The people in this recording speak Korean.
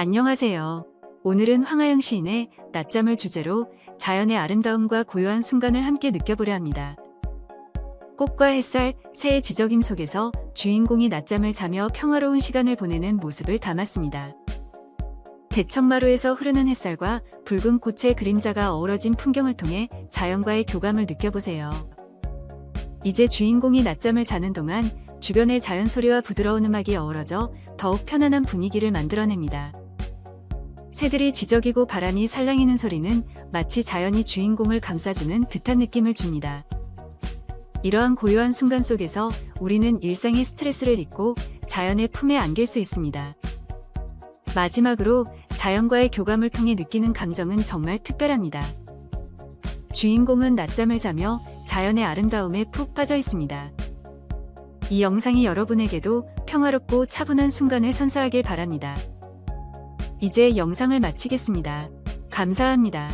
안녕하세요. 오늘은 황하영 시인의 낮잠을 주제로 자연의 아름다움과 고요한 순간을 함께 느껴보려 합니다. 꽃과 햇살, 새의 지저김 속에서 주인공이 낮잠을 자며 평화로운 시간을 보내는 모습을 담았습니다. 대청마루에서 흐르는 햇살과 붉은 꽃의 그림자가 어우러진 풍경을 통해 자연과의 교감을 느껴보세요. 이제 주인공이 낮잠을 자는 동안 주변의 자연 소리와 부드러운 음악이 어우러져 더욱 편안한 분위기를 만들어냅니다. 새들이 지저귀고 바람이 살랑이는 소리는 마치 자연이 주인공을 감싸주는 듯한 느낌을 줍니다. 이러한 고요한 순간 속에서 우리는 일상의 스트레스를 잊고 자연의 품에 안길 수 있습니다. 마지막으로 자연과의 교감을 통해 느끼는 감정은 정말 특별합니다. 주인공은 낮잠을 자며 자연의 아름다움에 푹 빠져 있습니다. 이 영상이 여러분에게도 평화롭고 차분한 순간을 선사하길 바랍니다. 이제 영상을 마치겠습니다. 감사합니다.